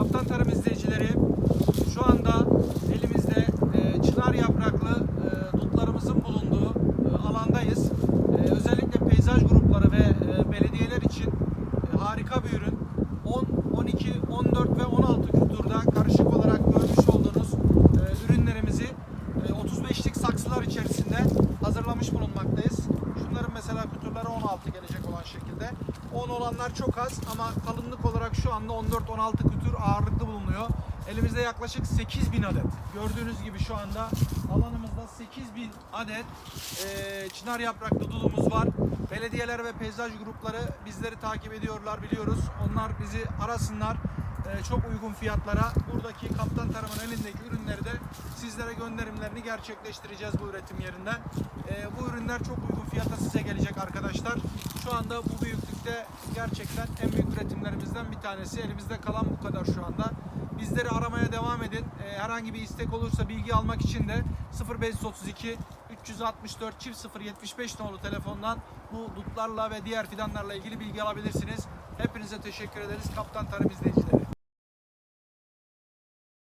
Kaptan Tarım izleyicileri şu anda elimizde e, çınar yapraklı e, dutlarımızın bulunduğu e, alandayız. E, özellikle peyzaj grupları ve e, belediyeler için e, harika bir ürün. 10, 12, 14 ve 16 kültürde karışık olarak görmüş olduğunuz e, ürünlerimizi e, 35'lik saksılar içerisinde hazırlamış bulunmaktayız. Şunların mesela kutuları 16 gelecek şekilde. 10 olanlar çok az ama kalınlık olarak şu anda 14-16 kütür ağırlıklı bulunuyor. Elimizde yaklaşık 8000 adet. Gördüğünüz gibi şu anda alanımızda 8000 adet e, çınar yapraklı dudumuz var. Belediyeler ve peyzaj grupları bizleri takip ediyorlar biliyoruz. Onlar bizi arasınlar. E, çok uygun fiyatlara buradaki Kaptan Tarım'ın elindeki ürünleri de sizlere gönderimlerini gerçekleştireceğiz bu üretim yerinden. E, bu ürünler çok uygun fiyata size gelecek arkadaşlar. Şu anda bu büyüklükte gerçekten en büyük üretimlerimizden bir tanesi. Elimizde kalan bu kadar şu anda. Bizleri aramaya devam edin. E, herhangi bir istek olursa bilgi almak için de 0532 364 çift 075 nolu telefondan bu dutlarla ve diğer fidanlarla ilgili bilgi alabilirsiniz. Hepinize teşekkür ederiz Kaptan Tarım izleyicileri.